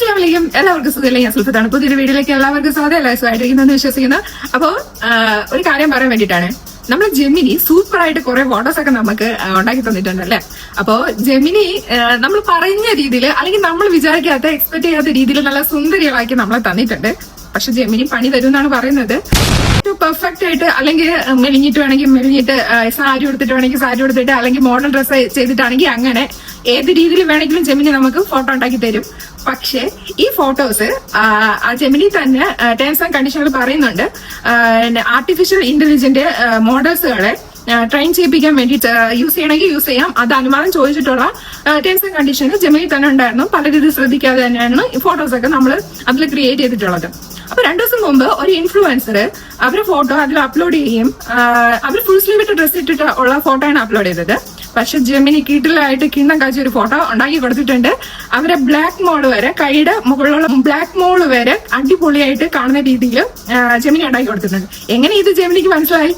അസ്ലാമലൈക്കും എല്ലാവർക്കും സുഖമില്ല ഞാൻ സുൽഫത്താണ് പുതിയൊരു വീഡിയോയിലേക്ക് എല്ലാവർക്കും സ്വാഗതം. എല്ലാവരും സുഖമായിട്ടിരിക്കുന്നു വിശ്വസിക്കുന്നു. അപ്പോ ആ, ഒരു കാര്യം പറയാൻ വേണ്ടിയിട്ടാണ്. നമ്മൾ ജെമിനി സൂപ്പർ ആയിട്ട് കുറെ ഫോട്ടോസ് ഒക്കെ നമുക്ക് ഉണ്ടാക്കി തന്നിട്ടുണ്ട് അല്ലെ? അപ്പോ ജെമിനി നമ്മൾ പറഞ്ഞ രീതിയിൽ അല്ലെങ്കിൽ നമ്മൾ വിചാരിക്കാത്ത എക്സ്പെക്ട് ചെയ്യാത്ത രീതിയിൽ നല്ല സുന്ദരികളാക്കി നമ്മളെ തന്നിട്ടുണ്ട്. പക്ഷെ ജെമിനി പണി തരും എന്നാണ് പറയുന്നത് പെർഫെക്റ്റ് ആയിട്ട് അല്ലെങ്കിൽ മെലിഞ്ഞിട്ട് വേണമെങ്കിൽ മെലിഞ്ഞിട്ട് സാരി എടുത്തിട്ട് വേണമെങ്കിൽ സാരി എടുത്തിട്ട് അല്ലെങ്കിൽ മോഡൽ ഡ്രസ്സ് ചെയ്തിട്ടാണെങ്കിൽ അങ്ങനെ. ഏത് രീതിയിൽ വേണമെങ്കിലും ജെമിനി നമുക്ക് ഫോട്ടോ ഉണ്ടാക്കി തരും. പക്ഷേ ഈ ഫോട്ടോസ് ആ ജെമിനി തന്നെ ടേംസ് ആൻഡ് കണ്ടീഷനുകൾ പറയുന്നുണ്ട്. ആർട്ടിഫിഷ്യൽ ഇന്റലിജന്റ് മോഡൽസുകളെ ട്രെയിൻ ചെയ്യിപ്പിക്കാൻ വേണ്ടി യൂസ് ചെയ്യണമെങ്കിൽ യൂസ് ചെയ്യാം. അത് അനുമാനം ചോദിച്ചിട്ടുള്ള ടേംസ് ആൻഡ് കണ്ടീഷന് ജെമിനി തന്നെ ഉണ്ടായിരുന്നു. പല രീതിയിൽ ശ്രദ്ധിക്കാതെ തന്നെയാണ് ഈ ഫോട്ടോസ് ഒക്കെ നമ്മൾ അതിൽ ക്രിയേറ്റ് ചെയ്തിട്ടുള്ളത്. അപ്പൊ രണ്ടു ദിവസം മുമ്പ് ഒരു ഇൻഫ്ലുവൻസർ അവരുടെ ഫോട്ടോ അതിൽ അപ്ലോഡ് ചെയ്യും അവർ ഫുൾ സ്ലീവ് ഇട്ട് ഡ്രസ് ഇട്ടിട്ട് ഉള്ള ആണ് അപ്ലോഡ് ചെയ്തത്. പക്ഷെ ജെമിനി കീട്ടിലായിട്ട് കിണ്ണം കാഴ്ച ഒരു ഫോട്ടോ ഉണ്ടാക്കി കൊടുത്തിട്ടുണ്ട്. അവരെ ബ്ലാക്ക് മോൾ വരെ കൈയുടെ മുകളിലുള്ള ബ്ലാക്ക് മോൾ വരെ അടിപൊളിയായിട്ട് കാണുന്ന രീതിയിൽ ജെമിനി ഉണ്ടാക്കി കൊടുത്തിട്ടുണ്ട്. എങ്ങനെ ഇത് ജെമിനിക്ക് മനസ്സിലായി?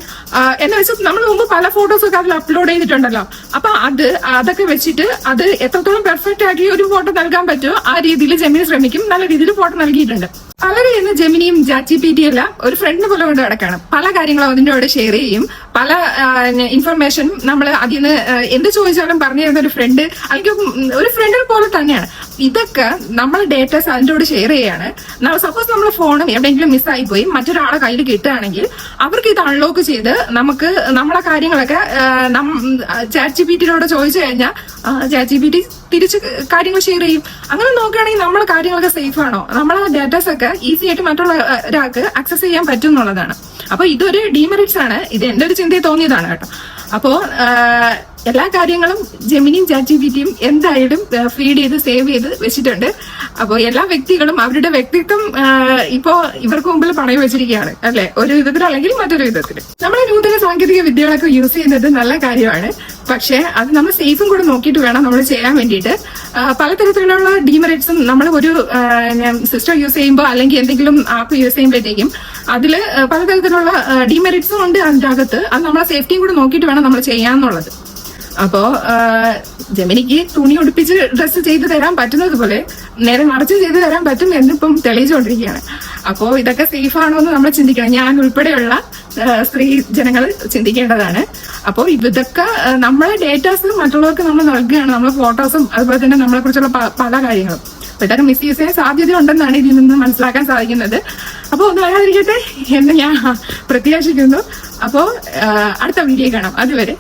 എന്ന് വെച്ചാൽ നമ്മൾ മുമ്പ് പല ഫോട്ടോസ് ഒക്കെ അതിൽ അപ്ലോഡ് ചെയ്തിട്ടുണ്ടല്ലോ. അപ്പൊ അത് അതൊക്കെ വെച്ചിട്ട് അത് എത്രത്തോളം പെർഫെക്റ്റ് ആക്കി ഒരു ഫോട്ടോ നൽകാൻ പറ്റുമോ ആ രീതിയിൽ ജെമിനി ശ്രമിക്കും. നല്ല രീതിയിൽ ഫോട്ടോ നൽകിയിട്ടുണ്ട്. പലരും ഇന്ന് ജെമിനിയും ജാറ്റി പി ടി എല്ലാം ഒരു ഫ്രണ്ട് പോലെ കൊണ്ട് കിടക്കാണ് പല കാര്യങ്ങളും അതിന്റെ കൂടെ ഷെയർ ചെയ്യും. പല ഇൻഫർമേഷനും നമ്മൾ അതിൽ നിന്ന് എന്ത് ചോദിച്ചാലും പറഞ്ഞു തരുന്ന ഒരു ഫ്രണ്ട് അല്ലെങ്കിൽ ഒരു ഫ്രണ്ടിനെ പോലെ തന്നെയാണ്. ഇതൊക്കെ നമ്മൾ ഡേറ്റാസ് അതിന്റെ ഷെയർ ചെയ്യാണ്. സപ്പോസ് നമ്മൾ ഫോണും എവിടെയെങ്കിലും മിസ്സായി പോയി മറ്റൊരാളെ കയ്യിൽ കിട്ടുകയാണെങ്കിൽ അവർക്ക് ഇത് അൺലോക്ക് ചെയ്ത് നമുക്ക് നമ്മളെ കാര്യങ്ങളൊക്കെ ചാറ്റ് ജി പി ടിയിലൂടെ ചോദിച്ചു കഴിഞ്ഞാൽ ചാറ്റ് ജി പി ടി തിരിച്ച് കാര്യങ്ങൾ ഷെയർ ചെയ്യും. അങ്ങനെ നോക്കുകയാണെങ്കിൽ നമ്മളെ കാര്യങ്ങളൊക്കെ സേഫ് ആണോ? നമ്മളെ ഡേറ്റാസ് ഒക്കെ ഈസി ആയിട്ട് മറ്റുള്ള ഒരാൾക്ക് ആക്സസ് ചെയ്യാൻ പറ്റും എന്നുള്ളതാണ് അപ്പൊ ഇതൊരു ഡീമെറിറ്റ്സ് ആണ്. ഇത് എന്റെ ഒരു ചിന്തയിൽ തോന്നിയതാണ് കേട്ടോ. അപ്പോ ആ, എല്ലാ കാര്യങ്ങളും ജെമിനിയും ചാറ്റ് ജി എന്തായാലും ഫീഡ് ചെയ്ത് സേവ് ചെയ്ത് വെച്ചിട്ടുണ്ട്. അപ്പോൾ എല്ലാ വ്യക്തികളും അവരുടെ വ്യക്തിത്വം ഇപ്പോൾ ഇപ്പോ ഇവർക്ക് മുമ്പിൽ പണയം വെച്ചിരിക്കുകയാണ് അല്ലെ? ഒരു വിധത്തിൽ അല്ലെങ്കിൽ മറ്റൊരു വിധത്തിൽ നമ്മൾ നൂതന സാങ്കേതിക വിദ്യകളൊക്കെ യൂസ് ചെയ്യുന്നത് നല്ല കാര്യമാണ്. പക്ഷേ അത് നമ്മൾ സേഫും കൂടെ നോക്കിയിട്ട് വേണം നമ്മൾ ചെയ്യാൻ വേണ്ടിയിട്ട്. പലതരത്തിലുള്ള ഡീമെറിറ്റ്സും നമ്മൾ ഒരു സിസ്റ്റം യൂസ് ചെയ്യുമ്പോൾ അല്ലെങ്കിൽ എന്തെങ്കിലും ആപ്പ് യൂസ് ചെയ്യുമ്പോഴത്തേക്കും അതിൽ പലതരത്തിലുള്ള ഡീമെറിറ്റ്സും ഉണ്ട് അതിന്റെ അകത്ത് അത് നമ്മളെ സേഫ്റ്റിയും കൂടെ നോക്കിയിട്ട് വേണം നമ്മൾ ചെയ്യാന്നുള്ളത്. അപ്പോ ജമിനിക്ക് തുണി ഉടുപ്പിച്ച് ഡ്രസ്സ് ചെയ്തു തരാൻ പറ്റുന്നത് പോലെ നേരെ മറിച്ച് ചെയ്തു തരാൻ പറ്റും എന്നിപ്പം തെളിയിച്ചുകൊണ്ടിരിക്കുകയാണ്. അപ്പോ ഇതൊക്കെ സേഫ് ആണോ എന്ന് നമ്മൾ ചിന്തിക്കണം. ഞാൻ ഉൾപ്പെടെയുള്ള സ്ത്രീ ജനങ്ങൾ ചിന്തിക്കേണ്ടതാണ്. അപ്പോൾ ഇതൊക്കെ നമ്മളെ ഡേറ്റാസ് മറ്റുള്ളവർക്ക് നമ്മൾ നൽകുകയാണ്. നമ്മളെ ഫോട്ടോസും അതുപോലെ തന്നെ നമ്മളെ കുറിച്ചുള്ള പല കാര്യങ്ങളും. അപ്പൊ ഇതൊക്കെ മിസ്യൂസ് ചെയ്യാൻ സാധ്യത ഉണ്ടെന്നാണ് ഇതിൽ നിന്ന് മനസ്സിലാക്കാൻ സാധിക്കുന്നത്. അപ്പോൾ ഒന്ന് വരാതിരിക്കട്ടെ എന്ന് ഞാൻ പ്രത്യാശിക്കുന്നു. അപ്പോൾ അടുത്ത വീഡിയോ കാണാം. അതുവരെ